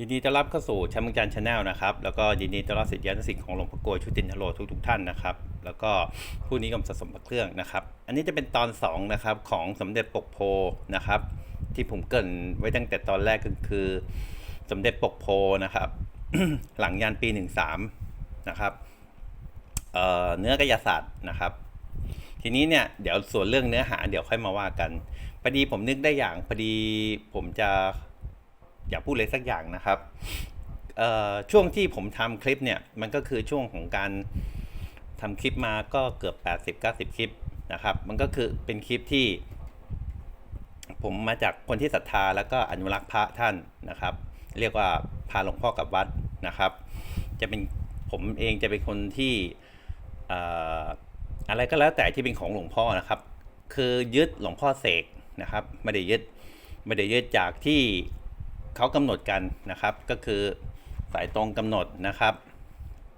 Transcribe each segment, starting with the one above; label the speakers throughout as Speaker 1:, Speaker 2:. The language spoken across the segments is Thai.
Speaker 1: ยินดีต้อนรับเข้าสู่แชมป์เมืองจันชาแนลนะครับ แล้วก็ยินดีต้อนรับสิทธิยานสิทธิ์ของหลวงพ่อโกยชุตินทโลทุกทุกท่านนะครับ แล้วก็ผู้นิยมสะสมพระเครื่องนะครับ อันนี้จะเป็นตอน2นะครับของสมเด็จปกโพนะครับ ที่ผมเกรินไว้ตั้งแต่ตอนแรกก็คือ สมเด็จปกโพนะครับ หลังยันปี 13 นะครับเอ่อเนื้อกายศาสตร์นะครับ ทีนี้เนี่ยเดี๋ยวส่วนเรื่องเนื้อหาเดี๋ยวค่อยมาว่ากันพอดีผมนึกได้อย่างพอดีผมจะ อย่าพูดเลยสักอย่างนะครับช่วงที่ผมทำคลิปเนี่ยมันก็คือช่วงของการทำคลิปมาก็เกือบ 80-90 คลิปนะครับ มันก็คือเป็นคลิปที่ผมมาจากคนที่ศรัทธาแล้วก็อนุรักษ์พระท่านนะครับ เรียกว่าพาหลวงพ่อกับวัดนะครับ จะเป็นผมเองจะเป็นคนที่ออะไรก็แล้วแต่ที่เป็นของหลวงพ่อนะครับ คือยึดหลวงพ่อเสกนะครับ ไม่ได้ยึดไม่ได้ยึดจากที่ เขากำหนดกันนะครับ ก็คือสายตรงกำหนดนะครับ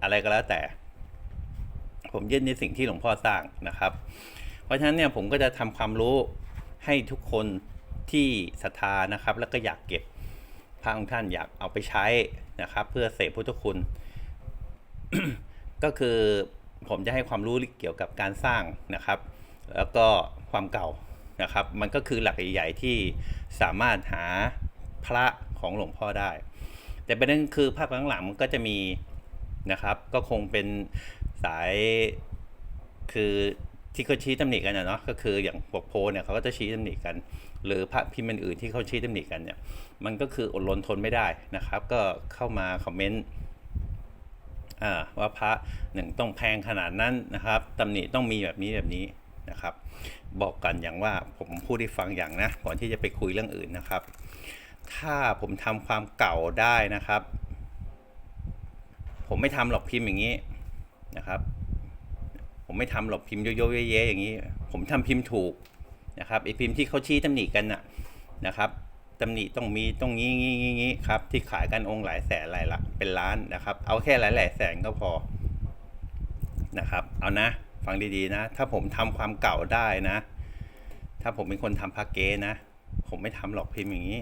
Speaker 1: อะไรก็แล้วแต่ ผมยึดในสิ่งที่หลวงพ่อสร้างนะครับ เพราะฉะนั้นเนี่ยผมก็จะทำความรู้ให้ทุกคนที่ศรัทธานะครับ แล้วก็อยากเก็บพระองท่านอยากเอาไปใช้นะครับ เพื่อเสพพุทธคุณ ก็คือผมจะให้ความรู้เกี่ยวกับการสร้างนะครับ แล้วก็ความเก่านะครับ มันก็คือหลักใหญ่ๆที่สามารถหาพระ ของหลวงพ่อได้ แต่ประเด็นคือภาพข้างหลังมันก็จะมีนะครับ ก็คงเป็นสายคือที่เขาชี้ตำหนิกันนะเนาะก็คืออย่างปกโพเนี่ยเขาก็จะชี้ตำหนิกัน หรือพระพิมพ์อื่นที่เขาชี้ตำหนิกันเนี่ยมันก็คืออดรนทนไม่ได้นะครับ ก็เข้ามาคอมเมนต์ว่าพระหนึ่งต้องแพงขนาดนั้นนะครับตำหนิต้องมีแบบนี้แบบนี้นะครับ บอกกันอย่างว่าผมพูดให้ฟังอย่างนะก่อนที่จะไปคุยเรื่องอื่นนะครับ ถ้าผมทำความเก่าได้นะครับ ผมไม่ทำหรอกพิมพ์อย่างนี้นะครับ ผมไม่ทำหรอกพิมพ์โยโย่เย้ๆอย่างนี้ ผมทำพิมพ์ถูกนะครับไอพิมพ์ที่เขาชี้ตำหนิกันนะนะครับตำหนิต้องมีต้องงี้งี้งี้งี้ครับที่ขายกันองค์หลายแสนหลายละเป็นล้านนะครับ เอาแค่หลายหลายแสนก็พอนะครับ เอานะ ฟังดีๆนะ ถ้าผมทำความเก่าได้นะ ถ้าผมเป็นคนทำพาเกนะ ผมไม่ทำหรอกพิมพ์อย่างนี้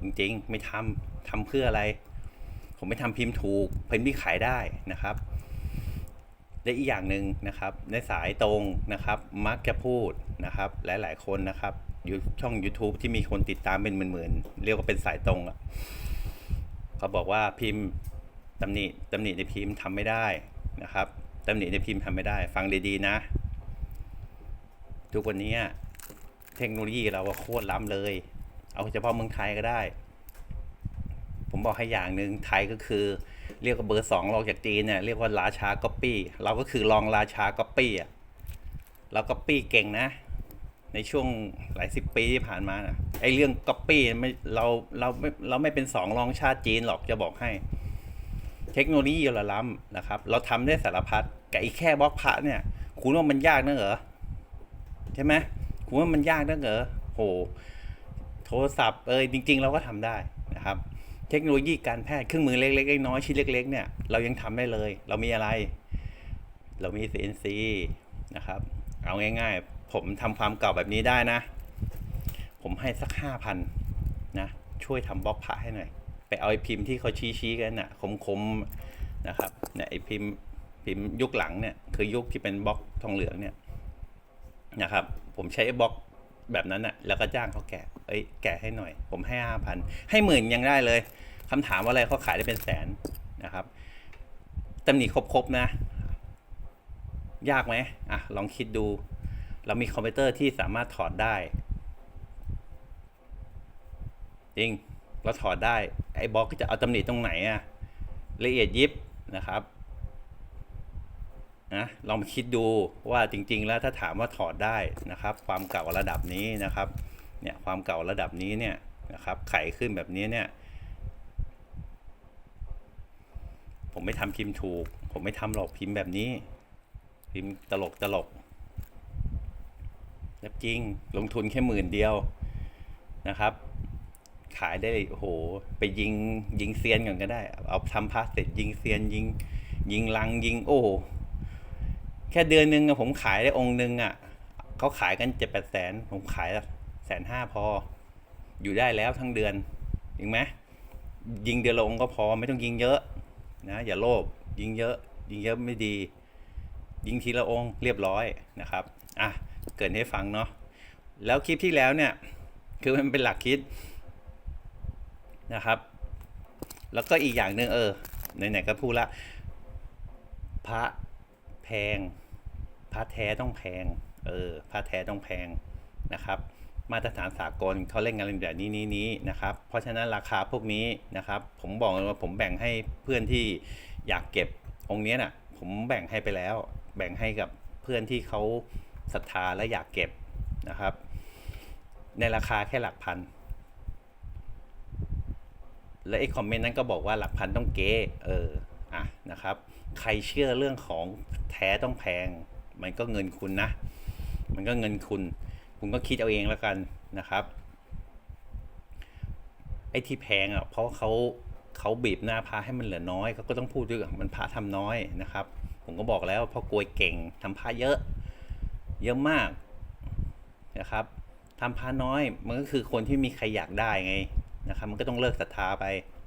Speaker 1: จริงๆ ไม่ทำทำเพื่ออะไร ผมไม่ทำพิมพ์ถูกพิมพ์ที่ขายได้นะครับและอีกอย่างหนึ่งนะครับ ในสายตรงนะครับ มักจะพูดนะครับ หลายๆคนนะครับอยู่ช่อง YouTube ที่มีคนติดตามเป็นหมื่นๆเรียกว่าเป็นสายตรงอะเขาบอกว่าพิมพ์ตำหนิตำหนิในพิมพ์ทำไม่ได้นะครับตำหนิในพิมพ์ทำไม่ได้ ฟังดีๆนะ ทุกวันนี้เทคโนโลยีเราโคตรล้ำเลย เอาเฉพาะเมืองไทยก็ได้ ผมบอกให้อย่างหนึ่งไทยก็คือ เรียกว่าเบอร์สองรองจากจีนเนี่ยเรียกว่าราชาก๊อปปี้เราก็คือลองราชาก๊อปปี้อะเราก๊อปปี้เก่งนะ ในช่วงหลายสิบปีที่ผ่านมานะไอ้เรื่องก๊อปปี้ไม่เราเราไม่เราไม่เป็นสองรองชาติจีนหรอกจะบอกให้เทคโนโลยีเราล้ำนะครับ เราทำได้สารพัดกับอีแค่บล็อกพระเนี่ย คุณว่ามันยากนะเหรอ ใช่ไหมคุณว่ามันยากนะเหรอ โห โทรศัพท์เอยจริง ๆ เราก็ทำได้นะครับ เทคโนโลยีการแพทย์เครื่องมือเล็กๆน้อยๆชิ้นเล็กๆเนี่ยเรายังทำได้เลย เรามีอะไร เรามี CNC นะครับ เอาง่าย ๆ ผมทำความเก่าแบบนี้ได้นะ ผมให้สักห้าพันนะช่วยทำบล็อกพระให้หน่อย ไปเอาไอ้พิมพ์ที่เขาชี้ๆกันน่ะคมๆนะครับเนี่ยไอ้พิมพ์พิมพ์ยุคหลังเนี่ยคือยุคที่เป็นบล็อกทองเหลืองเนี่ยนะครับ ผมใช้บล็อก แบบนั้นน่ะแล้วก็จ้างเขาแกะเอ้ยแกะให้หน่อย ผมให้ห้าพันให้หมื่นยังได้เลยคำถามว่าอะไรเขาขายได้เป็นแสนนะครับตำหนิครบๆนะ ยากไหมอะลองคิดดู เรามีคอมพิวเตอร์ที่สามารถถอดได้ จริง เราถอดได้ ไอ้บล็อกจะเอาตำหนิตรงไหนอะละเอียดยิบนะครับ นะลองมาคิดดูว่าจริง ๆ แล้วถ้าถามว่าถอดได้นะครับ ความเก่าระดับนี้นะครับเนี่ยความเก่าระดับนี้เนี่ยนะครับไขขึ้นแบบนี้เนี่ย ผมไม่ทำพิมพ์ถูก ผมไม่ทำหรอกพิมพ์แบบนี้ พิมพ์ตลกตลกแล้วจริงลงทุนแค่หมื่นเดียวนะครับ ขายได้โอ้โหไปยิงยิงเซียนก่อนก็ได้ เอาทำพาสเสร็จยิงเซียนยิง ยิงลังยิงโอ้ ค่เดือนหนึ่งผมขายได้องค์หนึ่งอะเขาขายกันเจ็ดแปดแสนผมขายแสนห้าพอ อยู่ได้แล้วทั้งเดือนจริงไหมยิงเดือนละองก็พอไม่ต้องยิงเยอะนะอย่าโลภยิงเยอะ ยิงเยอะไม่ดี ยิงทีละองค์เรียบร้อยนะครับอะเกรินให้ฟังเนาะแล้วคลิปที่แล้วเนี่ย คือมันเป็นหลักคิดนะครับ แล้วก็อีกอย่างหนึ่งเออไหนๆก็พูดละพระแพง พระแท้ต้องแพง เออพระแท้ต้องแพงนะครับมาตรฐานสากลเขาเล่นงานแบบนี้นี้นี้นะครับ เพราะฉะนั้นราคาพวกนี้นะครับ ผมบอกเลยว่าผมแบ่งให้เพื่อนที่อยากเก็บองค์นี้ยน่ะ ผมแบ่งให้ไปแล้ว แบ่งให้กับเพื่อนที่เขาศรัทธาและอยากเก็บนะครับ ในราคาแค่หลักพัน และไอ้คอมเมนต์นั้นก็บอกว่าหลักพันต้องเก๊เอออะนะครับ ใครเชื่อเรื่องของแท้ต้องแพง มันก็เงินคุณนะ มันก็เงินคุณ คุณก็คิดเอาเองแล้วกันนะครับ ไอ้ที่แพงอะ เพราะเขาเขาบีบหน้าพระให้มันเหลือน้อยเขาก็ต้องพูดด้วยมันพระทำน้อยนะครับ ผมก็บอกแล้วพราะกลวยเก่งทำพระเยอะ เยอะมากนะครับทำพระน้อยมันก็คือคนที่มีใครอยากได้ไงนะครับมันก็ต้องเลิกศรัทธาไป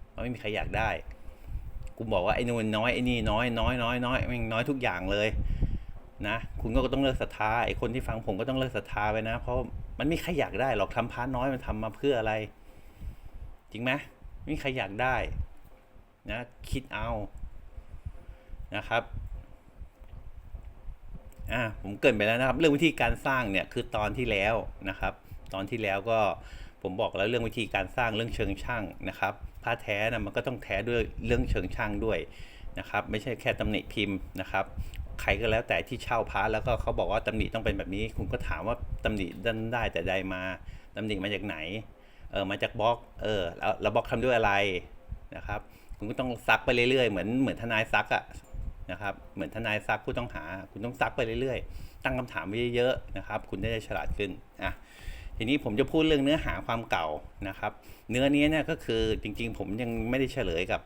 Speaker 1: เพราะไม่มีใครอยากได้กูบอกว่าไอ้นู่นน้อยไอ้นี่น้อยน้อยน้อยน้อยม่งน้อยทุกอย่างเลย นะคุณก็ต้องเลิกศรัทธาไอ้คนที่ฟังผมก็ต้องเลิกศรัทธาไปนะ เพราะมันไม่มีใครอยากได้หรอกทำพระน้อยมันทำมาเพื่ออะไร จริงไหมไม่มีใครอยากได้นะคิดเอานะครับอ่าผมเกินไปแล้วนะครับ เรื่องวิธีการสร้างเนี่ยคือตอนที่แล้วนะครับ ตอนที่แล้วก็ผมบอกแล้วเรื่องวิธีการสร้างเรื่องเชิงช่างนะครับผ้าแท้นะมันก็ต้องแท้ด้วยเรื่องเชิงช่างด้วยนะครับ ไม่ใช่แค่ตำหนิพิมพ์นะครับ ใครก็แล้วแต่ที่เช่าพระแล้วก็เขาบอกว่าตำหนิต้องเป็นแบบนี้ คุณก็ถามว่าตำหนิดันได้แต่ใดมาตำหนิมาจากไหนเออมาจากบล็อกเออแล้วแล้วบล็อกทำด้วยอะไรนะครับคุณก็ต้องซักไปเรื่อยๆเหมือนเหมือนทนายซักอะนะครับเหมือนทนายซักผู้ต้องหา คุณต้องซักไปเรื่อยๆ ตั้งคำถามไว้เยอะๆนะครับ คุณได้ฉลาดขึ้นอะทีนี้ผมจะพูดเรื่องเนื้อหาความเก่านะครับ เนื้อนี้เนี่ยก็คือจริงๆ ผมยังไม่ได้เฉลยกับ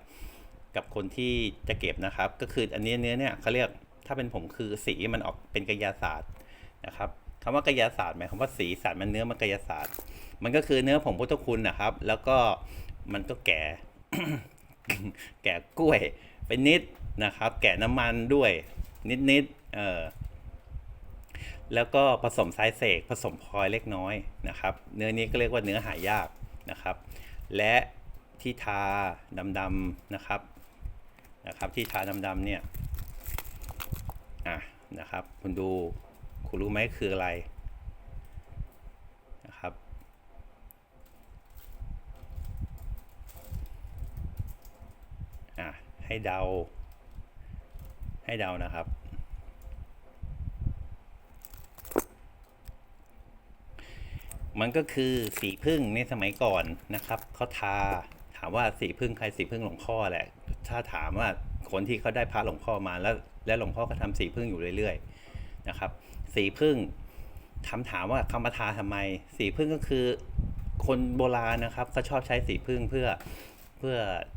Speaker 1: กับคนที่จะเก็บนะครับ ก็คืออันนี้เนื้อเนี่ยเขาเรียก ถ้าเป็นผมคือสีมันออกเป็นกายศาสตร์นะครับคำว่ากายศาสตร์หมายความว่าสีสันมันเนื้อมันกายศาสตร์ มันก็คือเนื้อผงพุทธคุณนะครับ แล้วก็มันก็แก่แก่กล้วยไปนิดนะครับ แกะน้ำมันด้วยนิดๆเออแล้วก็ผสมทรายเสกผสมพลอยเล็กน้อยนะครับ เนื้อนี้ก็เรียกว่าเนื้อหายากนะครับ และที่ทาดำๆนะครับนะครับ ที่ทาดำๆเนี่ย อะนะครับ คุณดูคุณรู้ไหมคืออะไรนะครับ อะให้เดา ให้เดานะครับ มันก็คือสีพึ่งในสมัยก่อนนะครับเขาทาถามว่าสีพึ่งใครสีพึ่งหลวงพ่อแหละ ถ้าถามว่าคนที่เขาได้พระหลวงพ่อมาแล้ว และหลวงพ่อก็ทำสีพึ่งอยู่เรื่อยๆนะครับ สีพึ่งถามถามว่าเขามาทาทำไม สีพึ่งก็คือคนโบราณนะครับเขาชอบใช้สีพึ่งเพื่อเพื่อ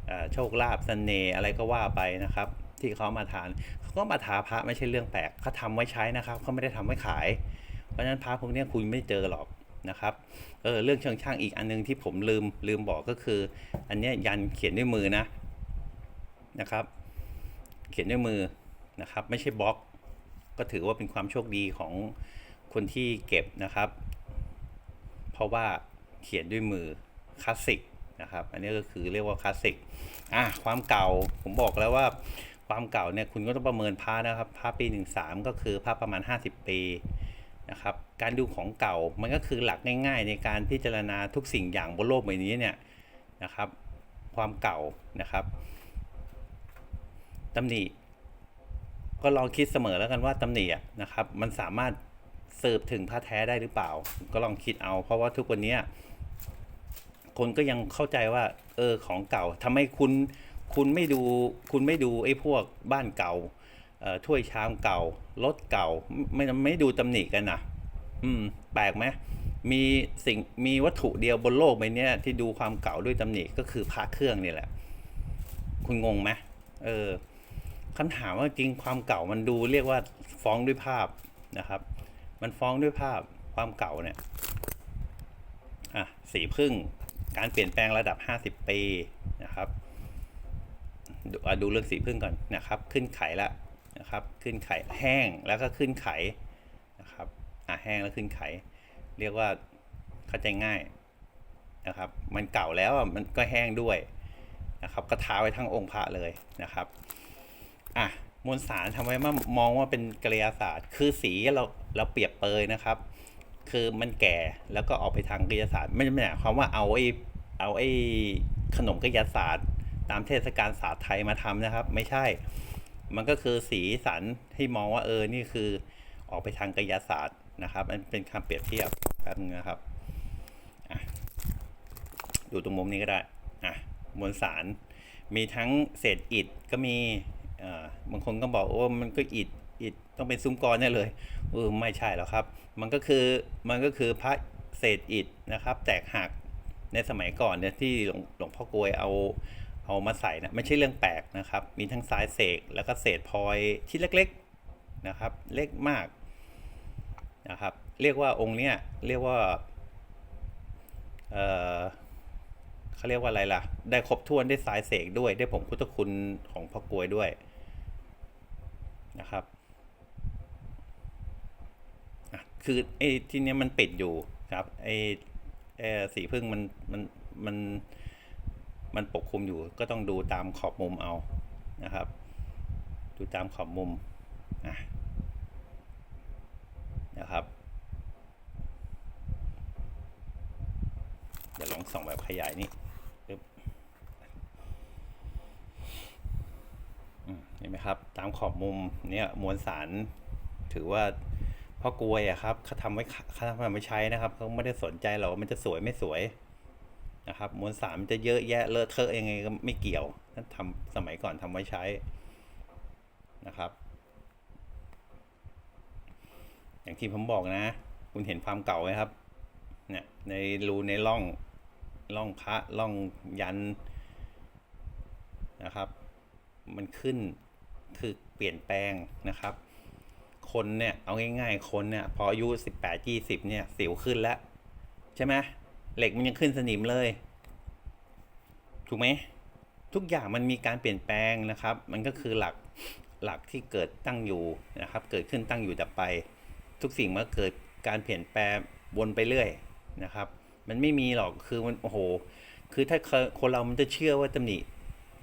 Speaker 1: อโชคลาภเสน่ห์อะไรก็ว่าไปนะครับ ที่เขามาทานเขาก็มาทาพระไม่ใช่เรื่องแปลกเขาทำไว้ใช้นะครับเขาไม่ได้ทำไว้ขาย เพราะฉะนั้นพระพวกนี้คุณไม่เจอหรอกนะครับเออเรื่องเชิงช่างอีกอันนึงที่ผมลืมลืมบอกก็คือ อันนี้ยันเขียนด้วยมือนะนะครับ เขียนด้วยมือ นะครับ ไม่ใช่บล็อก ก็ถือว่าเป็นความโชคดีของคนที่เก็บนะครับ เพราะว่าเขียนด้วยมือคลาสสิกนะครับ อันนี้ก็คือเรียกว่าคลาสสิกอะความเก่าผมบอกแล้วว่าความเก่าเนี่ยคุณก็ต้องประเมินพระนะครับพระปี 13 ก็คือพระประมาณ 50 ปีนะครับ การดูของเก่ามันก็คือหลักง่าย ๆ ในการพิจารณาทุกสิ่งอย่างบนโลกใบนี้เนี่ยนะครับ ความเก่านะครับตำหนิ ก็ลองคิดเสมอแล้วกันว่าตำหนินะครับ มันสามารถสืบถึงพระแท้ได้หรือเปล่า ก็ลองคิดเอา เพราะว่าทุกวันเนี้ยคนก็ยังเข้าใจว่า เออของเก่าทำไมคุณคุณไม่ดูคุณไม่ดูไอ้พวกบ้านเก่าถ้วยชามเก่ารถเก่า ไม่ไม่ดูตำหนิกันนะอืม แปลกไหมมีสิ่งมีวัตถุเดียวบนโลกใบเนี้ยที่ดูความเก่าด้วยตำหนิก็คือพระเครื่องนี่แหละ คุณงงไหมเออ คำถามว่าจริงความเก่ามันดูเรียกว่าฟ้องด้วยภาพนะครับ มันฟ้องด้วยภาพความเก่าเนี่ยอะสีพึ่งการเปลี่ยนแปลงระดับ 50 ปีนะครับนะครับดูดูเรื่องสีพึ่งก่อนนะครับ ขึ้นไข่แล้วนะครับ ขึ้นไข่แห้งแล้วก็ขึ้นไข่นะครับอะแห้งแล้วขึ้นไข่เรียกว่าเข้าใจง่ายนะครับ มันเก่าแล้วมันก็แห้งด้วยนะครับ ก็ทาไว้ทั้งองค์พระเลยนะครับ อะมวลสารทำไว้มามองว่าเป็นกริยาศาสตร์ คือสีเราเราเปรียบเปรยนะครับ คือมันแก่แล้วก็ออกไปทางกริยาศาสตร์ไม่ได้หมายความว่าเอาไอ้เอาไอ้ขนมกริยาศาสตร์ ตามเทศกาลศาสตร์ไทยมาทำนะครับ ไม่ใช่ มันก็คือสีสันที่มองว่าเออนี่คือออกไปทางกริยาศาสตร์นะครับมันเป็นคำเปรียบเทียบแป๊บนึงนะครับอะดูตรงมุมนี้ก็ได้อะมวลสารมีทั้งเศษอิฐก็มี บางคนก็บอกโอ้มันก็อิฐอิฐต้องเป็นซุ้มกรแน่เลยเออไม่ใช่หรอกครับ มันก็คือมันก็คือพระเศษอิฐนะครับ แตกหักในสมัยก่อนเนี่ยที่หลวงหลวงพ่อกลวยเอาเอามาใส่นะไม่ใช่เรื่องแปลกนะครับ มีทั้งสายเศษแล้วก็เศษพลอยที่เล็กๆนะครับ เล็กมากนะครับ เรียกว่าองค์เนี้ยเรียกว่าเออเขาเรียกว่าอะไรล่ะ ได้ครบถ้วนได้สายเสกด้วย ได้ผงพุทธคุณของพ่อกลวยด้วย นะครับคือไอ้ที่เนี้ยมันปิดอยู่ครับไอ้ไอ้สีพึ่งมันมันมันมันปกคลุมอยู่ก็ต้องดูตามขอบมุมเอานะครับ ดูตามขอบมุมอะนะครับ เดี๋ยวลองส่องแบบขยายนี่ปึ๊บอืมเห็นไหมครับ ตามขอบมุมเนี่ยมวลสารถือว่าพราะกลวยอะครับเขาทำไว้เขาทำไว้ใช้นะครับเขาไม่ได้สนใจหรอกว่ามันจะสวยไม่สวยนะครับมวลสารมันจะเยอะแยะเลอะเทอะยังไงก็ไม่เกี่ยวนั่นทำสมัยก่อนทำไว้ใช้นะครับ อย่างที่ผมบอกนะ คุณเห็นความเก่าไหมครับเนี่ยในรูในร่องร่องพระร่องยันนะครับ มันขึ้น คือเปลี่ยนแปลงนะครับ คนเนี่ยเอาง่ายๆ คนเนี่ยพออายุสิบแปดยี่สิบเนี่ยสิวขึ้นแล้วใช่ไหมเหล็กมันยังขึ้นสนิมเลย ถูกไหมทุกอย่างมันมีการเปลี่ยนแปลงนะครับ มันก็คือหลักหลักที่เกิดตั้งอยู่นะครับ เกิดขึ้นตั้งอยู่ดับไป ทุกสิ่งมันเกิดการเปลี่ยนแปลงวนไปเรื่อยนะครับ มันไม่มีหรอกคือมันโอ้โห คือถ้าคนเรามันจะเชื่อว่าตำหนิ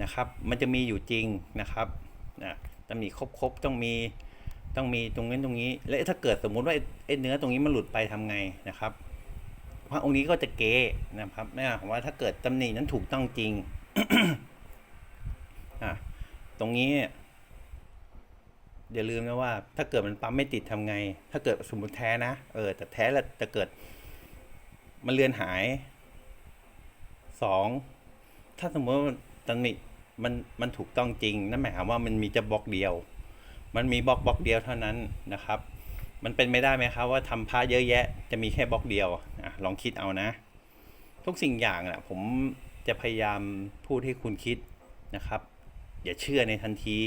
Speaker 1: นะครับ มันจะมีอยู่จริงนะครับ นะตำหนิครบๆต้องมีต้องมีตรงนี้นตรงนี้ และถ้าเกิดสมมุติว่าไอ้เนื้อตรงนี้มันหลุดไปทำไงนะครับพระองค์นี้ก็จะเก๊นะครับแม่ผมว่าถ้าเกิดตำหนินั้นถูกต้องจริงอะตรงนี้อย่าลืมนะว่า ถ้าเกิดมันปั๊มไม่ติดทำไง ถ้าเกิดสมมติแท้นะเออแต่แท้แล้วจะเกิด มันเลือนหายสองถ้าสมมติว่าตำหนิ มันมันถูกต้องจริงนั่นหมายความว่ามันมีจะบล็อกเดียว มันมีบล็อกบล็อกเดียวเท่านั้นนะครับ มันเป็นไม่ได้ไหมครับว่าทำพระเยอะแยะ จะมีแค่บล็อกเดียวอะลองคิดเอานะ ทุกสิ่งอย่างนะผมจะพยายามพูดให้คุณคิดนะครับ อย่าเชื่อในทันที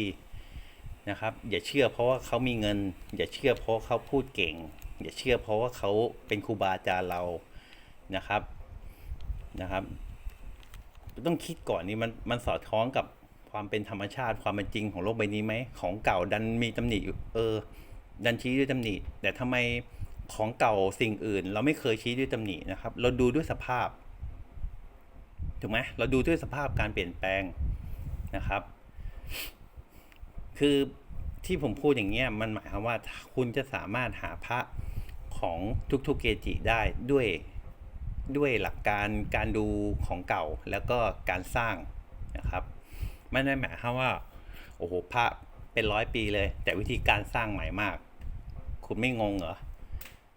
Speaker 1: นะครับ อย่าเชื่อเพราะว่าเขามีเงิน อย่าเชื่อเพราะเขาพูดเก่ง อย่าเชื่อเพราะว่าเขาเป็นครูบาอาจารย์เรานะครับนะครับ ต้องคิดก่อนนี่มันมันสอดคล้องกับความเป็นธรรมชาติความเป็นจริงของโลกใบนี้ไหมของเก่าดันมีตำหนิอยู่เออ ดันชี้ด้วยตำหนิแต่ทำไมของเก่าสิ่งอื่น เราไม่เคยชี้ด้วยตำหนินะครับ เราดูด้วยสภาพถูกไหมเราดูด้วยสภาพการเปลี่ยนแปลงนะครับ คือที่ผมพูดอย่างเงี้ยมันหมายความว่าคุณจะสามารถหาพระของทุกๆเกจิได้ด้วย ด้วยหลักการการดูของเก่าแล้วก็การสร้างนะครับไม่ได้หมายความว่าโอ้โหพระเป็นร้อยปีเลย แต่วิธีการสร้างใหม่มาก คุณไม่งงเหรอ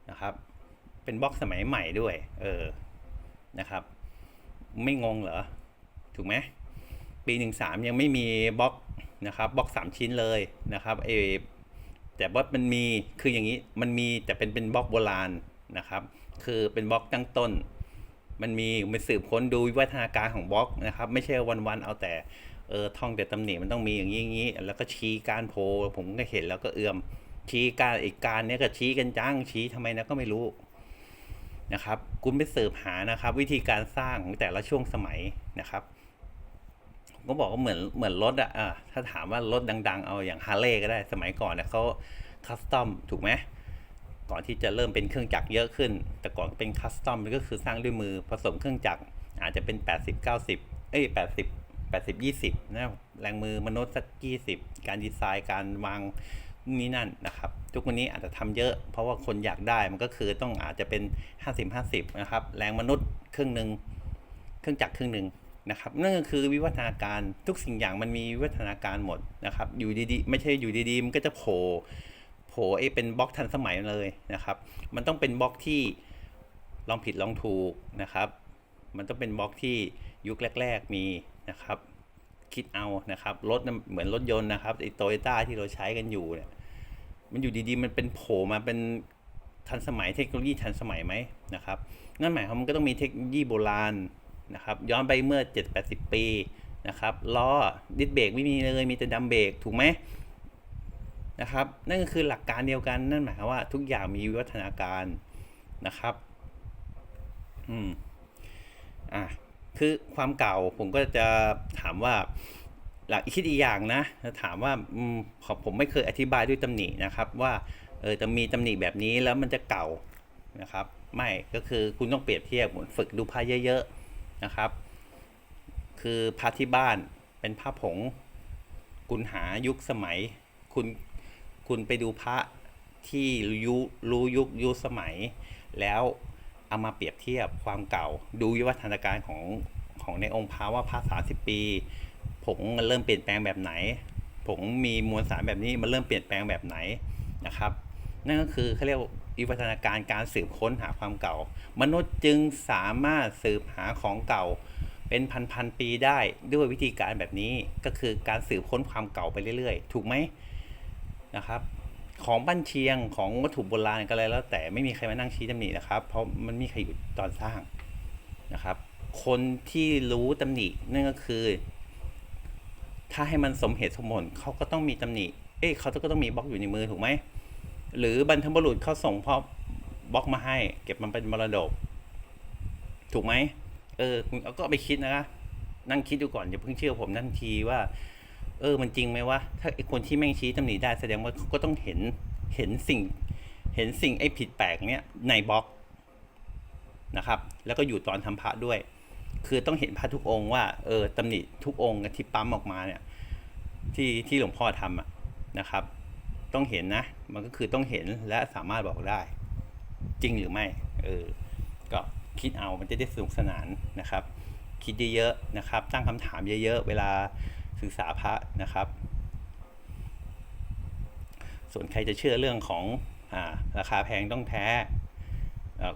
Speaker 1: นะครับ เป็นบล็อกสมัยใหม่ด้วย เออนะครับ ไม่งงเหรอถูกไหมปีหนึ่งสามยังไม่มีบล็อกนะครับบล็อกสามชิ้นเลยนะครับเอแต่ว่ามันมีคืออย่างนี้มันมีแต่เป็นเป็นบล็อกโบราณนะครับ คือเป็นบล็อกตั้งต้น มันมีมันสืบค้นดูวิวัฒนาการของบล็อกนะครับ ไม่ใช่วันๆเอาแต่เออท่องแต่ตำหนิมันต้องมีอย่างนี้อย่างนี้ แล้วก็ชี้การโพลผมก็เห็นแล้วก็เอื้อม ชี้การอีกการเนี้ยก็ชี้กันจ้างชี้ทำไมนะก็ไม่รู้นะครับ คุณไปสืบหานะครับ วิธีการสร้างของแต่ละช่วงสมัยนะครับผมก็บอกว่าเหมือนเหมือนรถอะอะถ้าถามว่ารถดัง ๆ เอาอย่างฮาร์เลย์ก็ได้สมัยก่อนเนี่ยเขาคัสตอมถูกไหม ก่อนที่จะเริ่มเป็นเครื่องจักรเยอะขึ้น แต่ก่อนเป็นคัสตอมก็คือสร้างด้วยมือผสมเครื่องจักรอาจจะเป็น 80 90 เอ้ย 80 80 20นะแรงมือมนุษย์สัก20 การดีไซน์การวางนี่นั่นนะครับ ทุกวันนี้อาจจะทำเยอะ เพราะว่าคนอยากได้มันก็คือต้องอาจจะเป็น 50 50 นะครับ แรงมนุษย์ครึ่งหนึ่งเครื่องจักรครึ่งหนึ่งนะครับนั่นก็คือวิวัฒนาการทุกสิ่งอย่างมันมีวิวัฒนาการหมดนะครับ อยู่ดีๆ ไม่ใช่อยู่ดีๆ มันก็จะโผล่ โผล่ไอ้เป็นบล็อกทันสมัยเลยนะครับ มันต้องเป็นบล็อกที่ลองผิดลองถูกนะครับ มันต้องเป็นบล็อกที่ยุคแรก ๆมีนะครับ คิดเอานะครับรถเหมือนรถยนต์นะครับไอ้โตโยต้าที่เราใช้กันอยู่เนี่ยมันอยู่ดีๆ มันเป็นโผล่มาเป็นทันสมัยเทคโนโลยีทันสมัยไหมนะครับนั่นหมายความมันก็ต้องมีเทคโนโลยีโบราณนะครับ ย้อนไปเมื่อ 7-80 ปีนะครับล้อดิสเบรกไม่มีเลยมีแต่ดัมเบรกถูกไหม นะครับ นั่นก็คือหลักการเดียวกันนั่นหมายความว่าทุกอย่างมีวิวัฒนาการนะครับอืมอะคือความเก่าผมก็จะถามว่าหลักคิดอีกอย่างนะถามว่าอืมผมผมไม่เคยอธิบายด้วยตำหนินะครับ ว่าเออจะมีตำหนิแบบนี้แล้วมันจะเก่านะครับ ไม่ก็คือคุณต้องเปรียบเทียบเหมือนฝึกดูผ้าเยอะๆนะครับ คือผ้าที่บ้านเป็นผ้าผง คุณหายุคสมัย คุณ คุณไปดูพระที่ยุรู้ยุคยุคสมัย แล้วเอามาเปรียบเทียบความเก่า ดูวิวัฒนาการของของในองค์พระว่าพระสามสิบปีผงมันเริ่มเปลี่ยนแปลงแบบไหนผงมีมวลสารแบบนี้มันเริ่มเปลี่ยนแปลงแบบไหนนะครับนั่นก็คือเขาเรียกวิวัฒนาการการสืบค้นหาความเก่า มนุษย์จึงสามารถสืบหาของเก่า เป็นพันๆปีได้ด้วยวิธีการแบบนี้ก็คือการสืบค้นความเก่าไปเรื่อยๆ ถูกไหม นะครับของบ้านเชียงของวัตถุโบราณก็เลยแล้ว แต่ไม่มีใครมานั่งชี้ตำหนินะครับ เพราะมันมีใครอยู่ตอนสร้างนะครับ คนที่รู้ตำหนินั่นก็คือ ถ้าให้มันสมเหตุสมผลเขาก็ต้องมีตำหนิ เอ้ยเขาก็ต้องมีบล็อกอยู่ในมือถูกไหมหรือบรรพบุรุษเขาส่งเพราะบล็อกมาให้ เก็บมันเป็นมรดก ถูกไหมเออคุณเอาก็ไปคิดนะนั่งคิดดูก่อนอย่าเพิ่งเชื่อผมทันทีว่า เออมันจริงไหมวะถ้าไอคนที่แม่งชี้ตำหนิได้แสดงว่าเขาก็ต้องเห็นเห็นสิ่ง เห็นสิ่งไอ้ผิดแปลกเนี้ยในบล็อกนะครับ แล้วก็อยู่ตอนทำพระด้วย คือต้องเห็นพระทุกองค์ว่าเออตำหนิทุกองค์ที่ปั๊มออกมาเนี่ยที่ที่หลวงพ่อทำอะนะครับ ต้องเห็นนะ มันก็คือต้องเห็นและสามารถบอกได้ จริงหรือไม่เออก็คิดเอามันจะได้สนุกสนานนะครับ คิดเยอะๆนะครับ ตั้งคำถามเยอะ ๆ เวลา ศึกษาพระนะครับ ส่วนใครจะเชื่อเรื่องของอาราคาแพงต้องแท้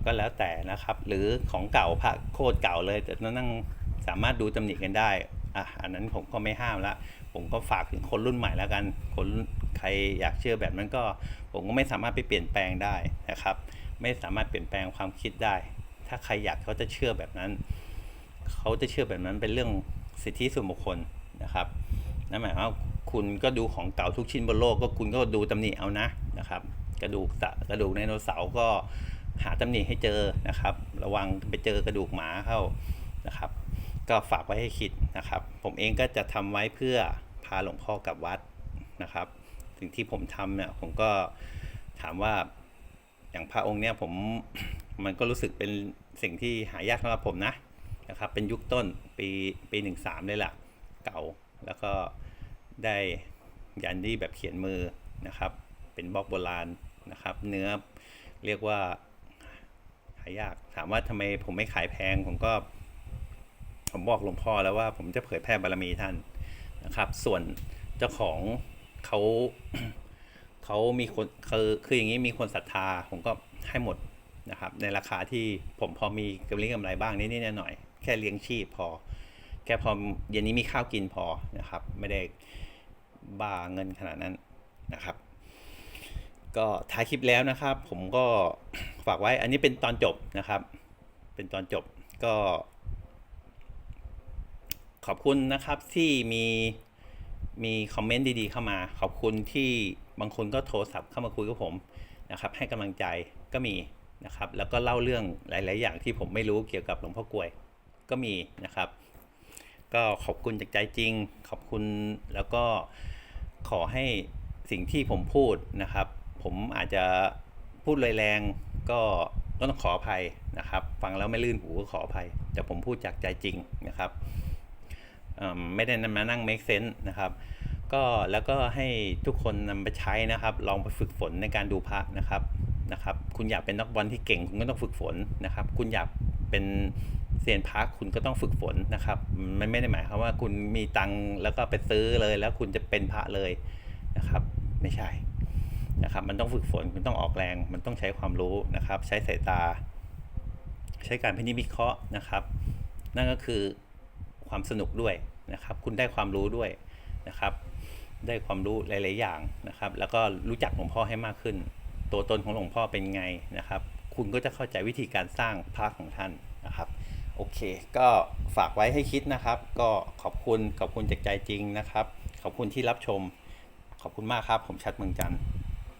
Speaker 1: ก็แล้วแต่นะครับ หรือของเก่าพระโคตรเก่าเลยแต่นั่งสามารถดูตำหนิกันได้อะอันนั้นผมก็ไม่ห้ามละผมก็ฝากถึงคนรุ่นใหม่แล้วกัน คนใครอยากเชื่อแบบนั้นก็ ผมก็ไม่สามารถไปเปลี่ยนแปลงได้นะครับ ไม่สามารถเปลี่ยนแปลงความคิดได้ ถ้าใครอยากเขาจะเชื่อแบบนั้น เขาจะเชื่อแบบนั้นเป็นเรื่องสิทธิส่วนบุคคล นะครับนั่นหมายความว่าคุณก็ดูของเก่าทุกชิ้นบนโลกก็คุณก็ดูตำหนิเอานะนะครับ กระดูกกระดูกไดโนเสาร์ก็หาตำหนิให้เจอนะครับ ระวังไปเจอกระดูกหมาเข้านะครับ ก็ฝากไว้ให้คิดนะครับ ผมเองก็จะทำไว้เพื่อพาหลวงพ่อกลับวัดนะครับ สิ่งที่ผมทำเนี่ยผมก็ถามว่าอย่างพระองค์เนี่ยผมมันก็รู้สึกเป็นสิ่งที่หายากสำหรับผมนะนะครับ เป็นยุคต้นปีปีหนึ่งสามเลยล่ะ เก่า แล้วก็ได้ยันที่แบบเขียนมือนะครับ เป็นบล็อกโบราณนะครับ เนื้อเรียกว่าหายาก ถามว่าทำไมผมไม่ขายแพง ผมก็ ผมบอกหลวงพ่อแล้วว่าผมจะเผยแพร่บารมีท่านนะครับ ส่วนเจ้าของเขาเขามีคนคือคืออย่างนี้มีคนศรัทธา ผมก็ให้หมดนะครับ ในราคาที่ผมพอมีกำไรกำไรบ้างนิดๆหน่อยๆแค่เลี้ยงชีพพอ แค่พอเย็นนี้มีข้าวกินพอนะครับ ไม่ได้บ้าเงินขนาดนั้นนะครับ ก็ท้ายคลิปแล้วนะครับ ผมก็ฝากไว้อันนี้เป็นตอนจบนะครับ เป็นตอนจบก็ ขอบคุณนะครับที่มีมีคอมเมนต์ดีๆเข้ามา ขอบคุณที่บางคนก็โทรศัพท์เข้ามาคุยกับผมนะครับ ให้กำลังใจก็มีนะครับ แล้วก็เล่าเรื่องหลาย ๆ อย่างที่ผมไม่รู้เกี่ยวกับหลวงพ่อกลวยก็มีนะครับ ก็ขอบคุณจากใจจริง ขอบคุณแล้วก็ขอให้สิ่งที่ผมพูดนะครับ ผมอาจจะพูดแรงก็ก็ต้องขออภัยนะครับ ฟังแล้วไม่ลื่นหูก็ขออภัย แต่ผมพูดจากใจจริงนะครับไม่ได้นำมานั่ง make sense นะครับ ก็แล้วก็ให้ทุกคนนำไปใช้นะครับ ลองไปฝึกฝนในการดูพระนะครับนะครับ คุณอยากเป็นนักบอลที่เก่งคุณก็ต้องฝึกฝนนะครับ คุณอยากเป็น เซียนพระคุณก็ต้องฝึกฝนนะครับ มันไม่ได้หมายความว่าคุณมีตังค์แล้วก็ไปซื้อเลยแล้วคุณจะเป็นพระเลยนะครับ ไม่ใช่นะครับมันต้องฝึกฝนคุณต้องออกแรง มันต้องใช้ความรู้นะครับ ใช้สายตา ใช้การพินิจวิเคราะห์นะครับ นั่นก็คือความสนุกด้วยนะครับ คุณได้ความรู้ด้วยนะครับ ได้ความรู้หลาย ๆ อย่างนะครับ แล้วก็รู้จักหลวงพ่อให้มากขึ้น ตัวตนของหลวงพ่อเป็นไงนะครับ คุณก็จะเข้าใจวิธีการสร้างพระของท่านนะครับ โอเค ก็ฝากไว้ให้คิดนะครับ ก็ขอบคุณขอบคุณจากใจจริงนะครับ ขอบคุณที่รับชม ขอบคุณมากครับ ผมชัดเมืองจันทร์